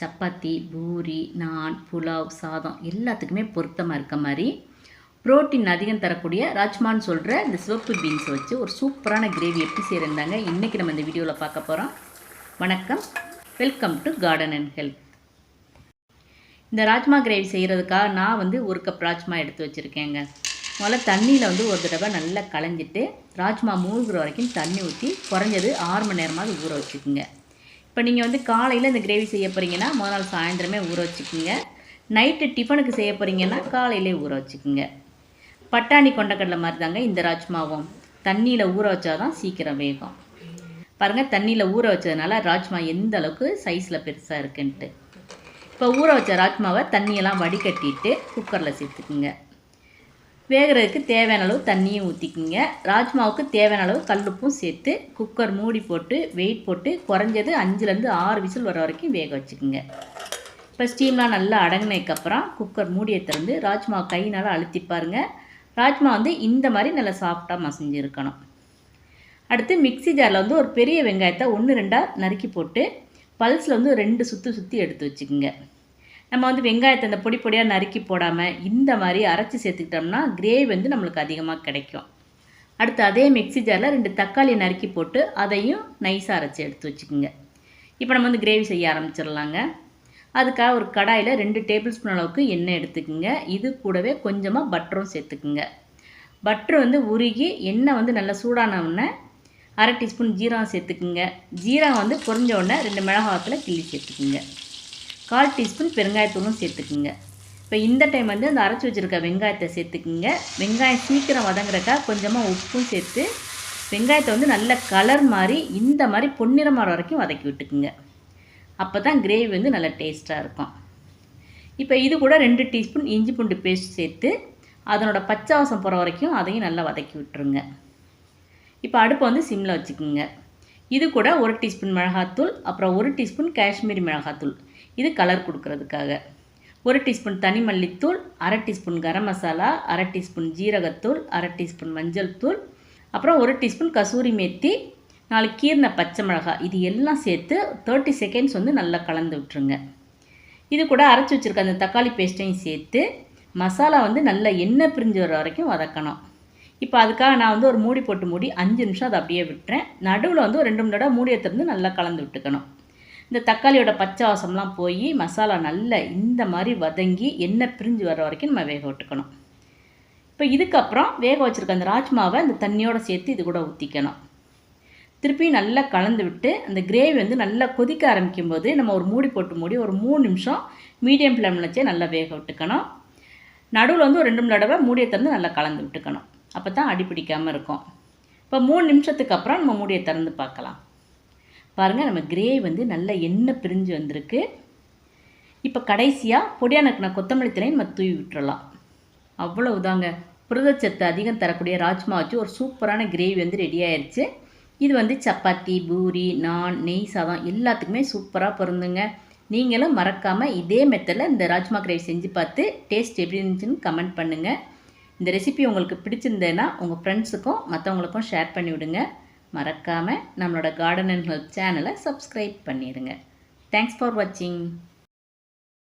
சப்பாத்தி பூரி நான் புலாவ் சாதம் எல்லாத்துக்குமே பொருத்தமாக இருக்க மாதிரி புரோட்டீன் அதிகம் தரக்கூடிய ராஜ்மான்னு சொல்கிற இந்த சிவப்பு பீன்ஸ் வச்சு ஒரு சூப்பரான கிரேவி எப்படி செய்கிறந்தாங்க இன்றைக்கி நம்ம இந்த வீடியோவில் பார்க்க போகிறோம் வணக்கம். Welcome to garden and health இந்த ராஜ்மா கிரேவி செய்கிறதுக்காக நான் வந்து ஒரு கப் ராஜ்மா எடுத்து வச்சுருக்கேங்க. முதல்ல தண்ணியில் வந்து ஒரு தடவை நல்லா களைஞ்சிட்டு ராஜ்மா மூழ்கிற வரைக்கும் தண்ணி ஊற்றி குறைஞ்சது ஆறு மணி நேரமாவது ஊற வச்சுக்கோங்க. இப்போ நீங்கள் வந்து காலையில் இந்த கிரேவி செய்ய போகிறீங்கன்னா முதல் நாள் சாயந்தரமே ஊற வச்சுக்கோங்க. நைட்டு டிஃபனுக்கு செய்ய போகிறீங்கன்னா காலையிலே ஊற வச்சுக்கோங்க. பட்டாணி கொண்டக்கடலை மாதிரி தாங்க இந்த ராஜ்மாவும். தண்ணியில் ஊற வச்சாதான் சீக்கிரம் வேகும். பாருங்கள் தண்ணியில் ஊற வச்சதுனால ராஜ்மா எந்த அளவுக்கு சைஸில் பெருசாக இருக்குன்ட்டு. இப்போ ஊற வச்ச ராஜ்மாவை தண்ணியெல்லாம் வடிகட்டிட்டு குக்கரில் சேர்த்துக்குங்க. வேகிறதுக்கு தேவையான அளவு தண்ணியும் ஊற்றிக்கிங்க ராஜ்மாவுக்கு தேவையான அளவு கல்லுப்பும் சேர்த்து குக்கர் மூடி போட்டு வெயிட் போட்டு குறைஞ்சது அஞ்சுலேருந்து ஆறு விசில் வர வரைக்கும் வேக வச்சுக்கோங்க. இப்போ ஸ்டீம்லாம் நல்லா அடங்கினதுக்கப்புறம் குக்கர் மூடியை திறந்து ராஜ்மா கையினால் அழுத்தி பாருங்கள் ராஜ்மா வந்து இந்த மாதிரி நல்லா சாஃப்டாக மசிஞ்சிருக்கணும். அடுத்து மிக்ஸி ஜாரில் வந்து ஒரு பெரிய வெங்காயத்தை ஒன்று ரெண்டாக நறுக்கி போட்டு பல்ஸில் வந்து ரெண்டு சுற்றி சுற்றி எடுத்து வச்சுக்கோங்க. நம்ம வந்து வெங்காயத்தை இந்த பொடி பொடியாக நறுக்கி போடாமல் இந்த மாதிரி அரைச்சி சேர்த்துக்கிட்டோம்னா கிரேவி வந்து நம்மளுக்கு அதிகமாக கிடைக்கும். அடுத்து அதே மிக்ஸி ஜாரில் ரெண்டு தக்காளியை நறுக்கி போட்டு அதையும் நைஸாக அரைச்சி எடுத்து வச்சுக்கோங்க. இப்போ நம்ம வந்து கிரேவி செய்ய ஆரம்பிச்சிடலாங்க. அதுக்காக ஒரு கடாயில் ரெண்டு டேபிள் ஸ்பூன் அளவுக்கு எண்ணெய் எடுத்துக்கோங்க. இது கூடவே கொஞ்சமாக பட்டரும் சேர்த்துக்குங்க. பட்டர் வந்து உருகி எண்ணெய் வந்து நல்லா சூடான உடனே அரை டீஸ்பூன் ஜீரகம் சேர்த்துக்குங்க. ஜீரகம் வந்து பொறிஞ்ச உடனே ரெண்டு மிளகாத்தில் கிள்ளி சேர்த்துக்குங்க. கால் டீஸ்பூன் பெருங்காயத்தூளும் சேர்த்துக்குங்க. இப்போ இந்த டைம் வந்து அந்த அரைச்சி வச்சுருக்க வெங்காயத்தை சேர்த்துக்குங்க. வெங்காயம் சீக்கிரம் வதங்குறக்கா கொஞ்சமாக உப்பும் சேர்த்து வெங்காயத்தை வந்து நல்ல கலர் மாதிரி இந்த மாதிரி பொன்னிறம் மரம் வரைக்கும் வதக்கி விட்டுக்குங்க. அப்போ தான் கிரேவி வந்து நல்லா டேஸ்ட்டாக இருக்கும். இப்போ இது கூட ரெண்டு டீஸ்பூன் இஞ்சி பூண்டு பேஸ்ட் சேர்த்து அதனோட பச்சை வாசம் போகிற வரைக்கும் அதையும் நல்லா வதக்கி விட்டுருங்க. இப்போ அடுப்பை வந்து சிம்மில் வச்சுக்கோங்க. இது கூட ஒரு டீஸ்பூன் மிளகாத்தூள் அப்புறம் ஒரு டீஸ்பூன் காஷ்மீரி மிளகாத்தூள். இது கலர் கொடுக்கறதுக்காக. ஒரு டீஸ்பூன் தனி மல்லித்தூள் அரை டீஸ்பூன் கரம் மசாலா அரை டீஸ்பூன் ஜீரகத்தூள் அரை டீஸ்பூன் மஞ்சள் தூள் அப்புறம் ஒரு டீஸ்பூன் கசூரி மேத்தி நாலு கீர்ன பச்சை மிளகாய். இது எல்லாம் சேர்த்து தேர்ட்டி செகண்ட்ஸ் வந்து நல்லா கலந்து விட்டுருங்க. இது கூட அரைச்சி வச்சுருக்க அந்த தக்காளி பேஸ்ட்டையும் சேர்த்து மசாலா வந்து நல்லா எண்ணெய் பிரிஞ்சு வர வரைக்கும் வதக்கணும். இப்போ அதுக்காக நான் வந்து ஒரு மூடி போட்டு மூடி அஞ்சு நிமிஷம் அதை அப்படியே விட்டுறேன். நடுவில் வந்து ஒரு ரெண்டு மணி நேரம் மூடியை திறந்து நல்லா கலந்து விட்டுக்கணும். இந்த தக்காளியோட பச்சை வாசம்லாம் போய் மசாலா நல்லா இந்த மாதிரி வதங்கி எண்ணெய் பிரிஞ்சு வர வரைக்கும் நம்ம வேக விட்டுக்கணும். இப்போ இதுக்கப்புறம் வேக வச்சுருக்க அந்த ராஜ்மாவை அந்த தண்ணியோடு சேர்த்து இது கூட ஊற்றிக்கணும் திருப்பி நல்லா கலந்து விட்டு அந்த கிரேவி வந்து நல்லா கொதிக்க ஆரம்பிக்கும் போது நம்ம ஒரு மூடி போட்டு மூடி ஒரு மூணு நிமிஷம் மீடியம் ஃப்ளேமில் வச்சே நல்லா வேக விட்டுக்கணும். நடுவில் வந்து ஒரு ரெண்டு மணி தடவை மூடியை திறந்து நல்லா கலந்து விட்டுக்கணும். அப்போ தான் அடி பிடிக்காமல் இருக்கும். இப்போ மூணு நிமிஷத்துக்கு அப்புறம் நம்ம மூடியை திறந்து பார்க்கலாம். பாருங்கள் நம்ம கிரேவி வந்து நல்ல எண்ணெய் பிரிஞ்சு வந்திருக்கு. இப்போ கடைசியாக பொடியாக கொத்தமல்லி தலையும் நம்ம தூவி விட்டுறலாம். அவ்வளவுதாங்க. புரதச்சத்து அதிகம் தரக்கூடிய ராஜ்மா வச்சு ஒரு சூப்பரான கிரேவி வந்து ரெடி ஆயிடுச்சு இது வந்து சப்பாத்தி பூரி நான் நெய் சாதம் எல்லாத்துக்குமே சூப்பராக பொருந்துங்க. நீங்களும் மறக்காமல் இதே மெத்தடில் இந்த ராஜ்மா கிரேவி செஞ்சு பார்த்து டேஸ்ட் எப்படி இருந்துச்சுன்னு கமெண்ட் பண்ணுங்கள் இந்த ரெசிபி உங்களுக்கு பிடிச்சிருந்தேன்னா உங்கள் ஃப்ரெண்ட்ஸுக்கும் மற்றவங்களுக்கும் ஷேர் பண்ணி விடுங்க மறக்காமல் நம்மளோட கார்டன் அண்ட் ஹெல்ப் சேனலை சப்ஸ்கிரைப் பண்ணிடுங்க. தேங்க்ஸ் ஃபார் வாட்சிங்